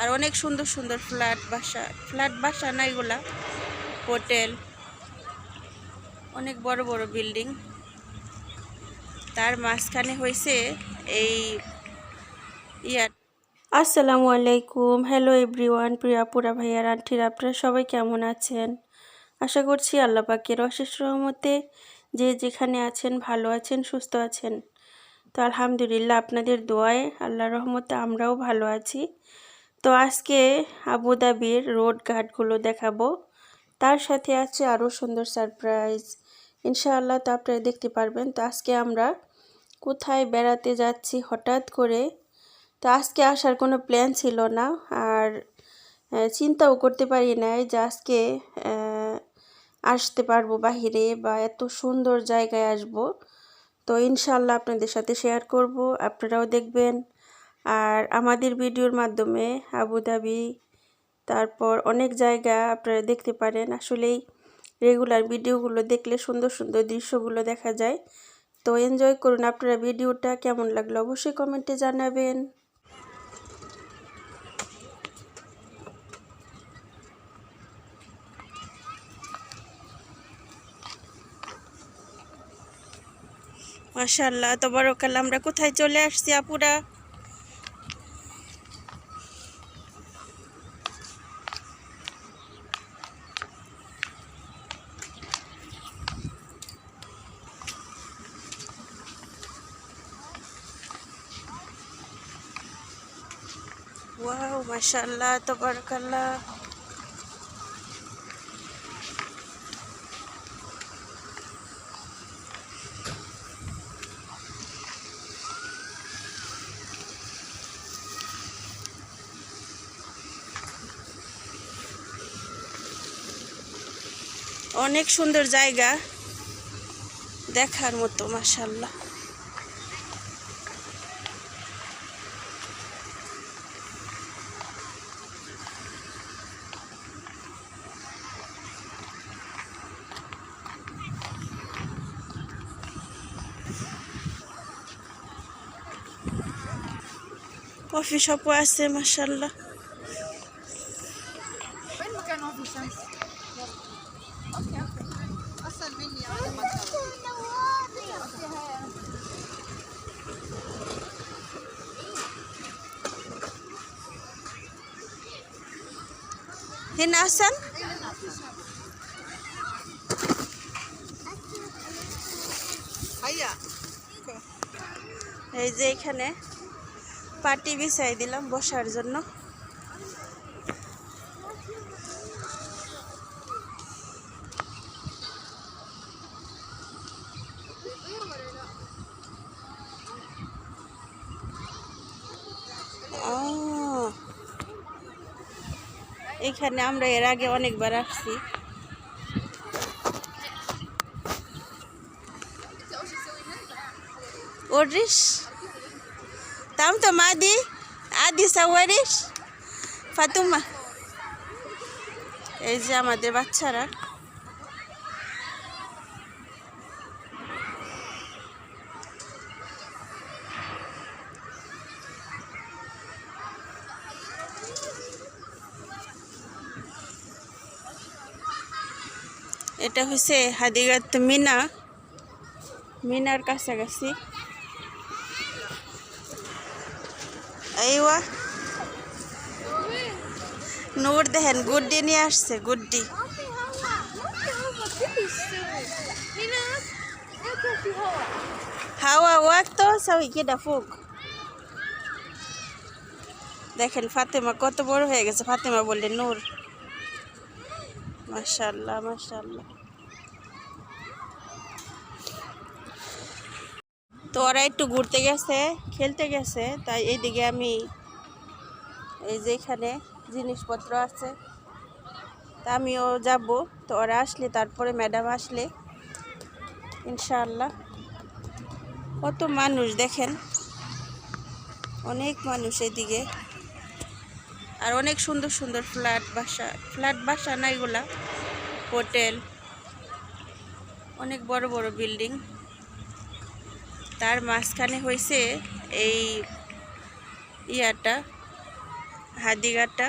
আর অনেক সুন্দর সুন্দর ফ্ল্যাট বাসা ফ্ল্যাট বাসা না এগুলা, হোটেল, অনেক বড় বড় বিল্ডিং। তার মাঝখানে হয়েছে এই ইয়ার। আসসালামু আলাইকুম। হ্যালো এভরিওয়ান প্রিয়া, পুরা ভাইয়ার, আন্টির, আপনারা সবাই কেমন আছেন? আশা করছি আল্লাহ পাকের অশেষ রহমতে যে যেখানে আছেন, ভালো আছেন, সুস্থ আছেন। তো আলহামদুলিল্লাহ, আপনাদের দোয়ায় আল্লাহ রহমতে আমরাও ভালো আছি। তো আজকে আবুধাবির রোড ঘাটগুলো দেখাবো। তার সাথে আছে আরও সুন্দর সারপ্রাইজ ইনশাআল্লাহ তো আপনারা দেখতে পারবেন। তো আজকে আমরা কোথায় বেড়াতে যাচ্ছি হঠাৎ করে, তো আজকে আসার কোনো প্ল্যান ছিল না। আর চিন্তাও করতে পারি নাই যে আজকে আসতে পারব বাহিরে বা এত সুন্দর জায়গায় আসব। তো ইনশাল্লাহ আপনাদের সাথে শেয়ার করব। আপনারাও দেখবেন। আর আমাদের ভিডিওর মাধ্যমে আবুধাবি তারপর অনেক জায়গা আপনারা দেখতে পারেন। আসলেই রেগুলার ভিডিওগুলো দেখলে সুন্দর সুন্দর দৃশ্যগুলো দেখা যায়। তো এনজয় করুন আপনারা ভিডিওটা, কেমন লাগল অবশ্যই কমেন্টে জানাবেন। মাশাল্লাহ তো বড়কাল আমরা কোথায় চলে আসছি আপুরা? ওয়াও মাশাল্লাহ তো অনেক সুন্দর জায়গা দেখার মতো মাশাল্লাহ কফি শপও আছে মাশাল্লাহ وين مكان ما في شمس؟ اوكي اوكي اسهل مني على ما هنا أحسن هيا এই যে এখানে পাটি বিছাই দিলাম বসার জন্য। এখানে আমরা এর আগে অনেকবার আসছি। ওরিশ tamto madi, adi sawarish Fatuma এই যে আমাদের বাচ্চারা। এটা হচ্ছে হাদিগাত মিনা। মিনার কাছাকাছি। আইওয়া। নূর দেখেন, গুড্ডি নিয়ে আসছে, গুড্ডি। ওয়াক তো দেখেন, ফাতেমা কত বড় হয়ে গেছে। ফাতেমা বললে নূর। মাশাল্লাহ মাশাল্লাহ। তো ওরা একটু ঘুরতে গেছে, খেলতে গেছে, তাই এইদিকে আমি এই যে এখানে জিনিসপত্র আছে। তা আমিও যাব, তো ওরা আসলে, তারপরে ম্যাডাম আসলে, ইনশাআল্লাহ। কত মানুষ দেখেন, অনেক মানুষ এদিকে আর অনেক সুন্দর সুন্দর ফ্ল্যাট বাসা ফ্ল্যাট বাসা না এগুলা, হোটেল, অনেক বড় বড় বিল্ডিং। তার মাঝখানে হয়েছে এই ইয়াটা হাদিঘাটা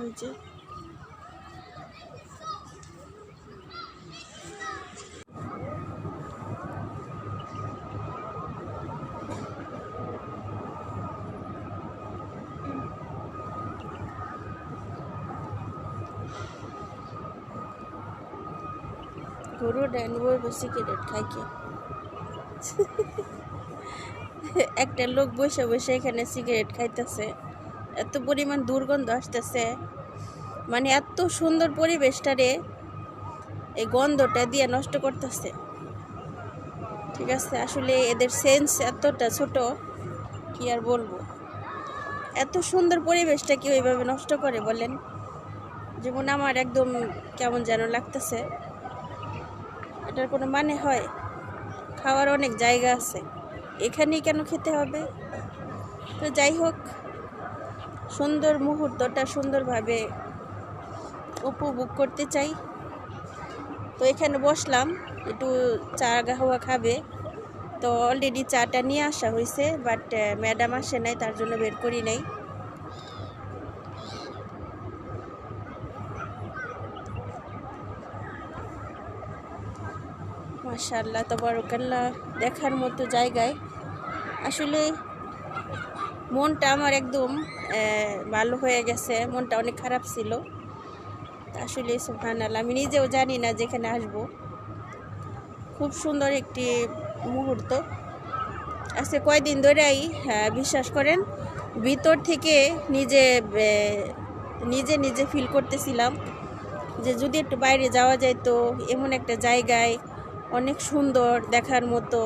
ওই যে। গরু ড্যান বই সিগারেট খাই কে একটা লোক বসে বসে এখানে সিগারেট খাইতেছে। এত পরিমাণ দুর্গন্ধ আসতেছে। মানে এত সুন্দর পরিবেশটারে এই গন্ধটা দিয়ে নষ্ট করতেছে। ঠিক আছে? আসলে এদের সেন্স এতটা ছোট, কি আর বলব? এত সুন্দর পরিবেশটা কি ওইভাবে নষ্ট করে বলেন? যেমন আমার একদম কেমন যেন লাগতেছে। এটার কোনো মানে হয়? খাওয়ার অনেক জায়গা আছে। এখানেই কেন খেতে হবে? তো যাই হোক, সুন্দর মুহূর্তটা সুন্দরভাবে উপভোগ করতে চাই। তো এখানে বসলাম, একটু চা গাহওয়া খাবে। তো অলরেডি চাটা নিয়ে আসা হয়েছে বাট ম্যাডাম আসে নাই, তার জন্য বের করি নাই। মাশাল্লাহ তবরকাল্লাহ দেখার মতো জায়গায়। আসলে মনটা আমার একদম ভালো হয়ে গেছে মনটা অনেক খারাপ ছিল। আসলে সুফান সুহান আমি নিজেও জানি না যেখানে আসব। খুব সুন্দর একটি মুহূর্ত। আজকে কয়দিন ধরেই হ্যাঁ, বিশ্বাস করেন ভিতর থেকে নিজে নিজে নিজে ফিল করতেছিলাম যে যদি একটু বাইরে যাওয়া যায় তো এমন একটা জায়গায় অনেক সুন্দর দেখার মতো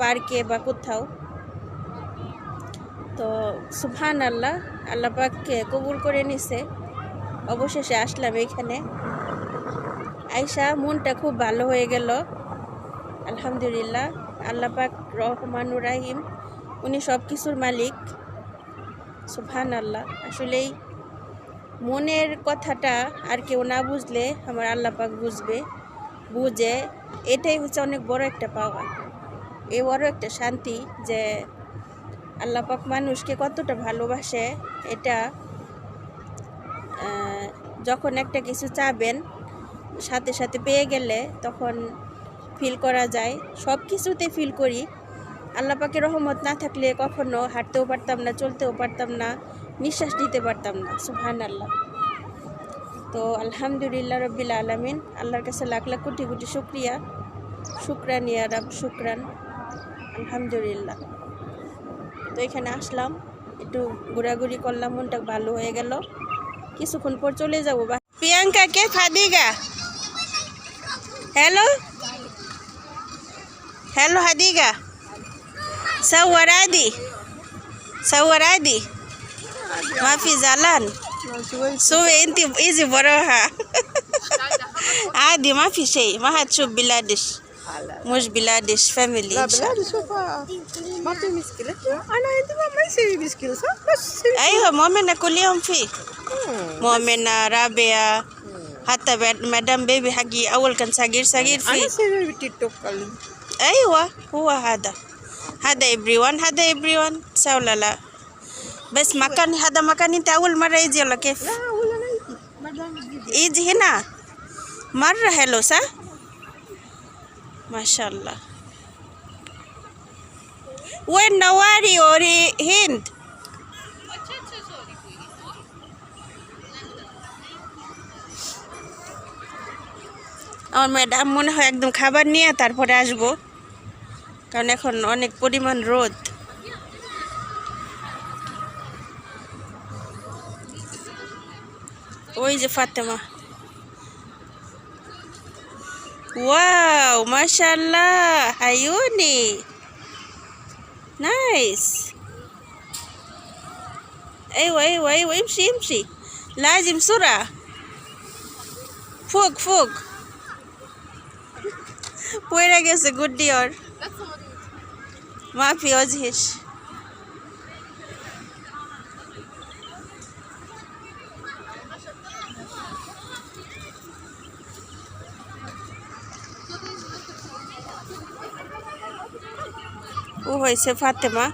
পার্কে বা কোথাও। তো সুফান আল্লাহ আল্লাহ পাককে কবুল করে নিছে। অবশেষে আসলাম এখানে আয়সা মনটা খুব ভালো হয়ে গেল। আলহামদুলিল্লাহ, আল্লাহ পাক রহমানুর রাহিম, উনি সব কিছুর মালিক। সুফান আল্লাহ আসলেই মনের কথাটা আর কেউ না বুঝলে আমার আল্লাহ পাক বুঝবে। বুঝে, এটাই হচ্ছে অনেক বড় একটা পাওয়া এই বড় একটা শান্তি যে আল্লাহ পাক মানুষকে কতটা ভালোবাসে, এটা যখন একটা কিছু চাবেন, সাথে সাথে পেয়ে গেলে তখন ফিল করা যায়। সব কিছুতে ফিল করি। আল্লাহ পাকের রহমত না থাকলে কখনো হাঁটতেও পারতাম না, চলতেও পারতাম না, নিঃশ্বাস নিতে পারতাম না সুহান আল্লাহ তো আলহামদুলিল্লাহ রবিল আলমিন, আল্লাহর কাছে লাখ লাখ কোটি কোটি শুক্রিয়া। শুক্রান ইয়ার শুক্রান। আলহামদুলিল্লাহ। তো এখানে আসলাম, একটু ঘোরাঘুরি করলাম, মনটা ভালো হয়ে গেল। কিছুক্ষণ পর চলে যাব। বা প্রিয়াঙ্কা, কে ফাদিগা? হ্যালো? হ্যালো, হাদিগা? সাউরাদি সাউরাদি মাফি জালান। سوي انت ايزي براها عادي ما في شيء ما هتشوف بلادش مش بلادش فاميلي لا إن شاء بلاد شوفها ما في مشكلة أنا عندي ما يصير مشكلة صح بس. أيوه مؤمنة كل يوم في مؤمنة رابعة حتى مدام بيبي حقي اول كان صغير صغير في أسوي تيك توك أيوه هو هذا هذا everyone هذا everyone سوا لا لا بس مكان هذا مكان انت اول مرة يجي ولا كيف لا ولا لا يجي ما دام يجي يجي هنا مرة حلو صح ما شاء الله وين نواري और هند আমার ম্যাডাম মনে হয় একদম খাবার নিয়ে তারপরে আসবো কারণ এখন অনেক পরিমাণ রোদ ওই যে ফাতেমা واو ما شاء الله عيوني نايس ايوه ايوه ايوه امشي امشي لازم سرعة فوق فوق পড়ে গেছে গুড্ডি ওর মাফি অজহিস ও হয়েছে ফাতেমা।